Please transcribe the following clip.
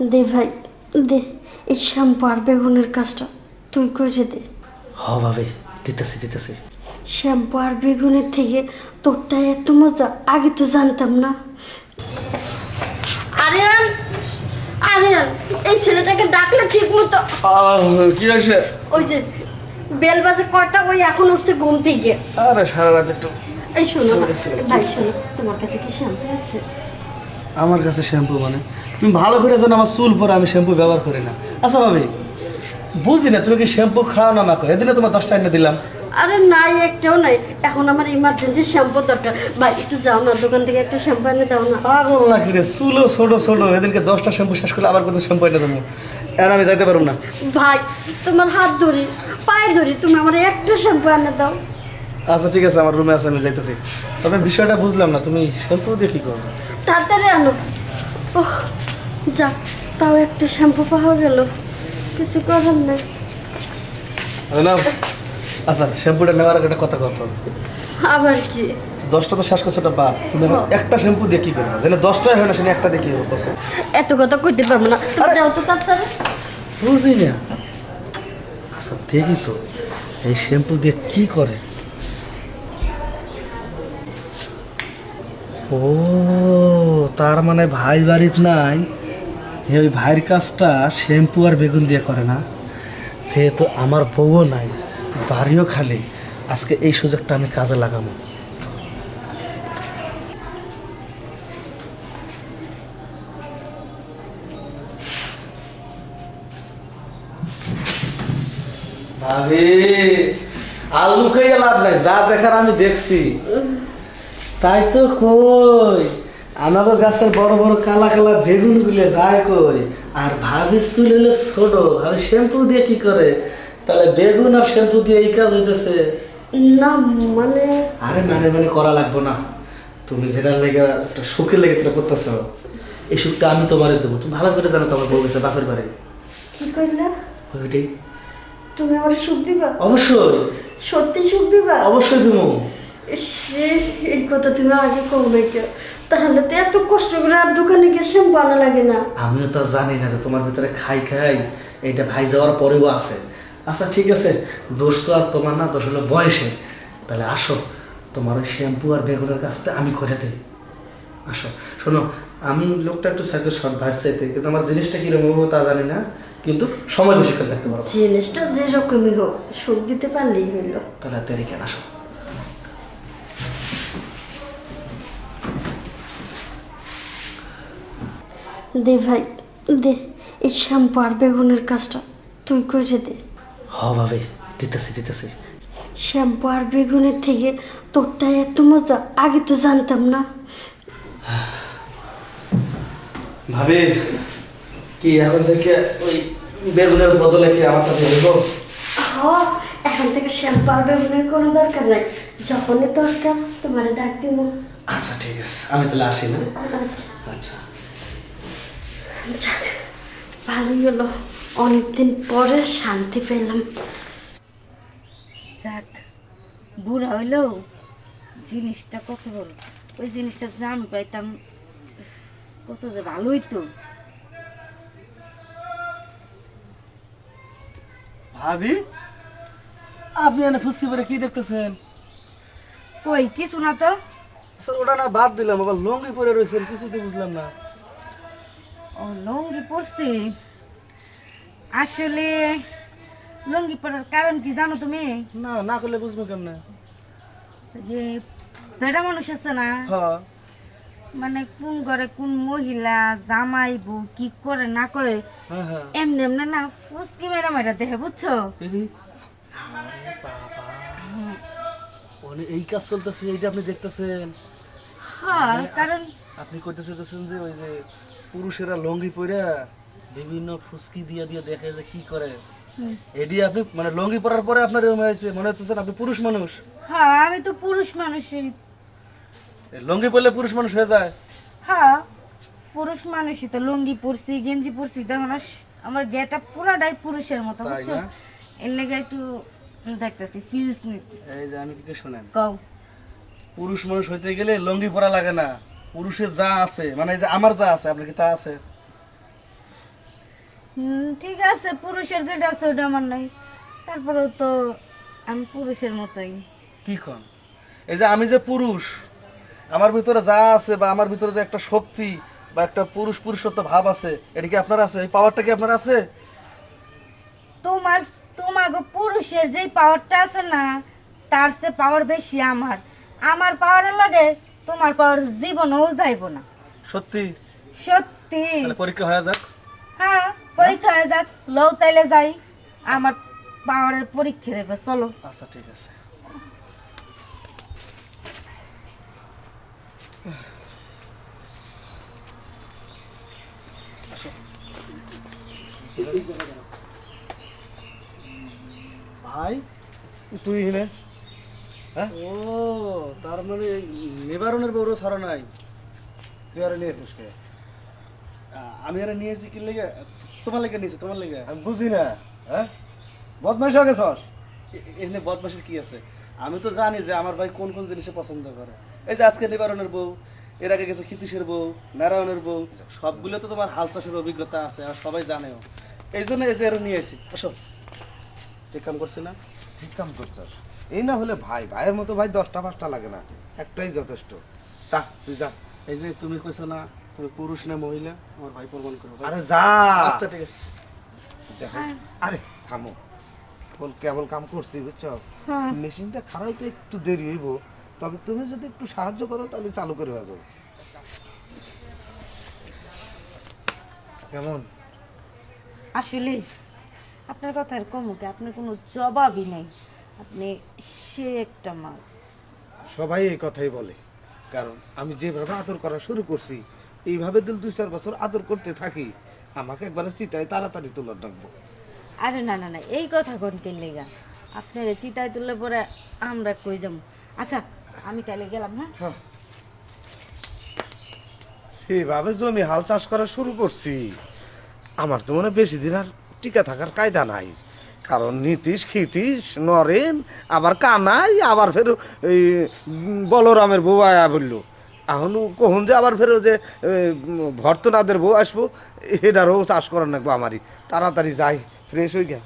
দে ভাই দে। এই শ্যাম্পু আর বেগুনের কাজটা তুই করে দে। হ ভাবি দিতেছি দিতেছি। শ্যাম্পু আর বেগুনের থেকে তোরটা এত মজা আগে তো জানতাম না। আরিয়ান আরিয়ান এই ছেলেটাকে ডাকলে ঠিক মতো। কি হয়েছে? ওই যে বেল বাজে কয়টা ওই এখন উঠছে ঘুম থেকে। আরে সারা রাত একটু এই শোনো। ভাই শোনো তোমার কাছে কি শ্যাম্পু আছে? আমার কাছে শ্যাম্পু মানে? তুমি ভালো করে জানো আমার চুল পরে আমি শ্যাম্পু ব্যবহার করি না। আচ্ছা ভাবি বুঝি না তুমি কি শ্যাম্পু খাও না মাখো? এদিনে তোমার দশটা এনে দিলাম। আরে নাই একটাও নাই। এখন আমার ইমার্জেন্সি শ্যাম্পু দরকার। ভাই একটু যাও না দোকান থেকে একটা শ্যাম্পু এনে দাও না। পাগল না কি রে? চুলো ছোট ছোট। এদিনকে দশটা শ্যাম্পু শেষ করলে আবার কত শ্যাম্পু এনে দেবো? আর আমি যাইতে পারব না। ভাই তোমার হাত ধরি পায়ে ধরি তুমি আমার একটা শ্যাম্পু এনে দাও। আচ্ছা ঠিক আছে আমার রুমে আছে আমি যাইতেছি। তবে বিষয়টা বুঝলাম না তুমি শ্যাম্পু দিয়ে কি করবে? তাড়াতাড়ি আনো। ওহ যাক তাও একটা শ্যাম্পু পাওয়া গেল। কিছু করার নাই। আচ্ছা শ্যাম্পুটা নেওয়ার একটা কথা কথা আবার কি? দশটা তো শেষ করছে বাদ তুমি এখন একটা শ্যাম্পু দিয়ে কি করবে? যেন দশটাই হয় না সেটা একটা দিয়ে কি হবে এত কথা কইতে পারব না। যাও তো তাড়াতাড়ি। বুঝি না। আচ্ছা দেখি তো। এই শ্যাম্পু দিয়ে কি করে? ও তার মানে ভাই বাড়িত নাই। ওই ভাইয়ের কাজটা শ্যাম্পু আর বেগুন দিয়ে করে না। যেহেতু আমার বউও নাই, বাড়িও খালি, আজকে এই সুযোগটা আমি কাজে লাগাবো। আলু খাইয়ে লাভ নাই, যা দেখার আমি দেখছি। তাই তো কই? আমাকে গাছের বড় বড় কালা কালা বেগুন গুলে যায় কই? আর ভাবি চুল হলে ছোট ভাবি শ্যাম্পু দিয়ে কি করে? তাহলে বেগুন আর শ্যাম্পু দিয়ে এই কাজ হইতেছে। না মানে? আরে মানে মানে করা লাগবো না। তুমি যেটা লেগে একটা সুখের লেগে যেটা করতেছ এই সুখটা আমি তোমারে দেবো। তুমি ভালো করে জানো তোমার বউ গেছে বাপের বাড়ি। কি কইলা? ওইটাই। তুমি আমার সুখ দিবা? অবশ্যই। সত্যি সুখ দিবা? অবশ্যই সে এই কথা তুমি আগে করবে কেউ? তাহলে তো এত কষ্ট করে আর দোকানে গিয়ে শ্যাম্পু আনা লাগে না। আমিও তো জানি না যে তোমার ভিতরে খাই খাই এইটা ভাই যাওয়ার পরেও আছে। আচ্ছা ঠিক আছে দোষ তো আর তোমার না দোষ হলো বয়সে তাহলে আসো তোমার ওই শ্যাম্পু আর বেগুনের কাজটা আমি করে দিই। আসো শোনো আমি লোকটা একটু সাইজের শর্ট ভাই চাইতে কিন্তু আমার জিনিসটা কীরকম হব তা জানি না কিন্তু সময় বেশিক্ষণ থাকতে পারব জিনিসটা যে রকমই হোক সুখ দিতে পারলেই হইল। তাহলে দেরি কেন আসো। দে ভাই দে। এই শ্যাম্পু আর বেগুনের কাজটা তুই করে দে। হ ভাবে দিতেছি দিতেছি। শ্যাম্পু আর বেগুনের থেকে তোরটা এত মজা আগে তো জানতাম না। ভাবি কি এখন থেকে ওই বেগুনের বদলে কি আমারটা দিয়ে দেবো এখন থেকে শ্যাম্পু আর বেগুনের কোনো দরকার নাই। যখনই দরকার তোমার ডাক দিব। আচ্ছা ঠিক আছে। আমি তাহলে আসি না? আচ্ছা। আচ্ছা। ভালোই হলো। অনেকদিন পরে শান্তি পেলাম। যাক বুড়া হইলেও জিনিসটা কত বড়। ওই জিনিসটা যে আমি পাইতাম কত যে ভালো হইতো। ভাবি আপনি এনে ফুসকি করে কি দেখতেছেন? কই কিছু না তো। ওটা না বাদ দিলাম আবার লঙ্গি পরে রয়েছেন কিছু তো বুঝলাম না। ও লঙ্গি পরছি। আসলে লঙ্গি পরার কারণ কি জানো তুমি? না না করলে বুঝব কেমনে? যে বেড়া মানুষ আছে না হ্যাঁ। মানে কোন ঘরে কোন মহিলা জামাই বউ কি করে না করে হ্যাঁ হ্যাঁ। এমনি এমনি না ফুসকি মেরা মেরা দেখে বুঝছ? ওনে এই কাজ চলতেছে এইটা আপনি দেখতেছেন? হ্যাঁ কারণ আপনি চাইতেছেন যে ওই যে পুরুষেরা লঙ্গি পরে বিভিন্ন ফুসকি দিয়ে দিয়ে দেখে যে কি করে। এডি আপনি মানে লঙ্গি পরার পরে আপনার এরকম হয়েছে মনে হচ্ছে আপনি পুরুষ মানুষ। হ্যাঁ আমি তো পুরুষ মানুষই। লঙ্গি পরলে পুরুষ মানুষ হয়ে যায়। হ্যাঁ পুরুষ মানুষই তো লুঙ্গি পরছি গেঞ্জি পরছি তখন আস- আমার গেটা পুরাটাই পুরুষের মতো বুঝছ? এর লেগে একটু দেখতেছি ফিলস নিতেছি। এই যে আমি কি শোনেন। কও। পুরুষ মানুষ হইতে গেলে লঙ্গি পরা লাগে না। পুরুষের যা আছে মানে এই যে আমার যা আছে আপনার কি তা আছে? ঠিক আছে পুরুষের যেটা আছে ওটা আমার নাই। তারপরেও তো আমি পুরুষের মতোই। কি কন? এই যে আমি যে পুরুষ আমার ভিতরে যা আছে বা আমার ভিতরে যে একটা শক্তি বা একটা পুরুষ পুরুষত্ব ভাব আছে এটা কি আপনার আছে? এই পাওয়ারটা কি আপনার আছে? তোমার তোমার পুরুষের যে পাওয়ারটা আছে না তার সে পাওয়ার বেশি আমার। আমার পাওয়ারের লাগে তোমার পাওয়ার জীবনেও যাইব না। সত্যি? সত্যি। তাহলে পরীক্ষা হয়ে যাক। হ্যাঁ পরীক্ষা হয়ে যাক। লও তাইলে যাই। আমার পাওয়ারের পরীক্ষা দেবে চলো। আচ্ছা ঠিক আছে। ভাই তুই হিনে ও তার মানে নিবারণের বউরও ছাড়া নাই। তুই আর নিয়েছিস কে? আমি আর নিয়েছি কি লেগে? তোমার লেগে নিয়েছি তোমার লেগে? আমি বুঝি না হ্যাঁ? বদমাইশ হয়ে গেছস? এখানে বদমাসের কি আছে? আমি তো জানি যে আমার ভাই কোন কোন জিনিসে পছন্দ করে। এই যে আজকে নিবারণের বউ এর আগে গেছে খিতিশের বউ নারায়ণের বউ সবগুলো তো তোমার হাল চাষের অভিজ্ঞতা আছে আর সবাই জানেও। এই জন্য এই যে এর নিয়ে আসি। আসো ঠিক কাম করছি না? ঠিক কাম করছস। এই না হলে ভাই ভাইয়ের মতো ভাই দশটা পাঁচটা লাগে না। একটাই যথেষ্ট। যা তুই যা। এই যে তুমি কইছো না তুমি পুরুষ না মহিলা আমার ভাই প্রমাণ করো আরে যা। আচ্ছা ঠিক আছে। আরে থামো। কেবল কেবল কাম করছি বুঝছ? হ্যাঁ। মেশিনটা খারাপ তো একটু দেরি হইব তবে তুমি যদি একটু সাহায্য করো তাহলে চালু করে যাবে। কেমন? আসলে আপনার কথার কমুকে আপনার কোনো জবাবই নাই। আপনি সে একটা মাল। সবাই এই কথাই বলে। কারণ আমি যেভাবে আদর করা শুরু করছি এইভাবে দিল দুই চার বছর আদর করতে থাকি আমাকে একবারে চিতায় তাড়াতাড়ি তোলার ডাকবো আরে না না না এই কথা কোন কে লেগা? আপনার চিতায় তুললে পরে আমরা কই যাব? আচ্ছা আমি তাহলে গেলাম না হ্যাঁ। সেভাবে জমি হাল চাষ করা শুরু করছি। আমার তো মনে হয় বেশি দিন আর টিকা থাকার কায়দা নাই। কারণ নীতিশ, ক্ষিতিশ, নরেন, আবার কানাই, আবার ফের, এই বলরামের বউ আয়া বলল। এখন কখন যে আবার ফেরো যে ভর্তনাদের বউ আসব এটারও চাষ করার নাকবো আমারই। তাড়াতাড়ি যাই ফ্রেশ হয়ে গেল